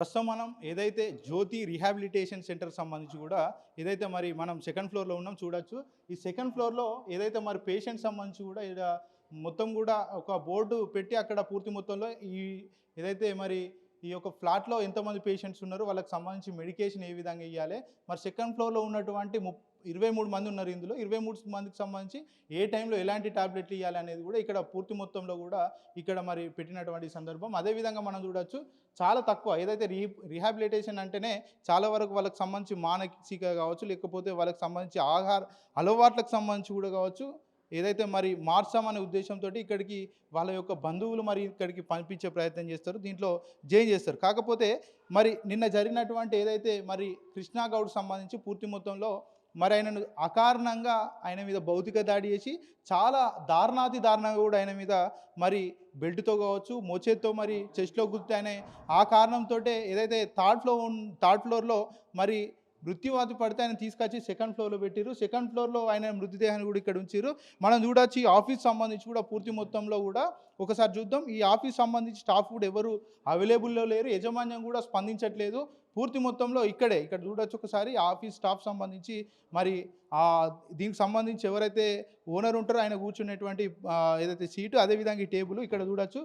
ప్రస్తుతం మనం ఏదైతే జ్యోతి రీహాబిలిటేషన్ సెంటర్ సంబంధించి కూడా ఏదైతే మరి మనం సెకండ్ ఫ్లోర్లో ఉన్నాం చూడొచ్చు. ఈ సెకండ్ ఫ్లోర్లో ఏదైతే మరి పేషెంట్ సంబంధించి కూడా ఇక్కడ మొత్తం కూడా ఒక బోర్డు పెట్టి అక్కడ పూర్తి మొత్తంలో ఈ ఏదైతే మరి ఈ యొక్క ఫ్లాట్లో ఎంతమంది పేషెంట్స్ ఉన్నారో వాళ్ళకి సంబంధించి మెడికేషన్ ఏ విధంగా ఇవ్వాలి మరి సెకండ్ ఫ్లోర్లో ఉన్నటువంటి ము ఇరవై మూడు మంది ఉన్నారు ఇందులో. ఇరవై మూడు మందికి సంబంధించి ఏ టైంలో ఎలాంటి టాబ్లెట్లు ఇవ్వాలి అనేది కూడా ఇక్కడ పూర్తి మొత్తంలో కూడా ఇక్కడ మరి పెట్టినటువంటి సందర్భం. అదేవిధంగా మనం చూడొచ్చు చాలా తక్కువ. ఏదైతే రీ రీహాబిలిటేషన్ అంటేనే చాలా వరకు వాళ్ళకి సంబంధించి మానసిక కావచ్చు లేకపోతే వాళ్ళకి సంబంధించి ఆహార అలవాట్లకు సంబంధించి కూడా కావచ్చు. ఏదైతే మరి మార్చామనే ఉద్దేశంతో ఇక్కడికి వాళ్ళ యొక్క బంధువులు మరి ఇక్కడికి పంపించే ప్రయత్నం చేస్తారు దీంట్లో జైన్ చేస్తారు. కాకపోతే మరి నిన్న జరిగినటువంటి ఏదైతే మరి కృష్ణా గౌడ్ సంబంధించి పూర్తి మొత్తంలో మరి ఆయనను అకారణంగా ఆయన మీద భౌతిక దాడి చేసి చాలా దారుణాతి దారుణంగా కూడా ఆయన మీద మరి బెల్ట్తో కావచ్చు మోచేత్తో మరి చెస్ట్లో గుర్తు ఆయన ఆ కారణంతో ఏదైతే థర్డ్ ఫ్లోర్ థర్డ్ ఫ్లోర్లో మరి మృత్యువాత పడితే ఆయన తీసుకొచ్చి సెకండ్ ఫ్లోర్లో పెట్టిరు సెకండ్ ఫ్లోర్లో ఆయన మృతదేహాన్ని కూడా ఇక్కడ ఉంచారు మనం చూడొచ్చు ఈ ఆఫీస్ సంబంధించి కూడా పూర్తి మొత్తంలో కూడా ఒకసారి చూద్దాం. ఈ ఆఫీస్ సంబంధించి స్టాఫ్ కూడా ఎవరు అవైలబుల్లో లేరు. యజమాన్యం కూడా స్పందించట్లేదు. పూర్తి మొత్తంలో ఇక్కడే ఇక్కడ చూడొచ్చు ఒకసారి ఆఫీస్ స్టాఫ్ సంబంధించి మరి దీనికి సంబంధించి ఎవరైతే ఓనర్ ఉంటారో ఆయన కూర్చునేటువంటి ఏదైతే సీటు అదేవిధంగా ఈ టేబుల్ ఇక్కడ చూడొచ్చు.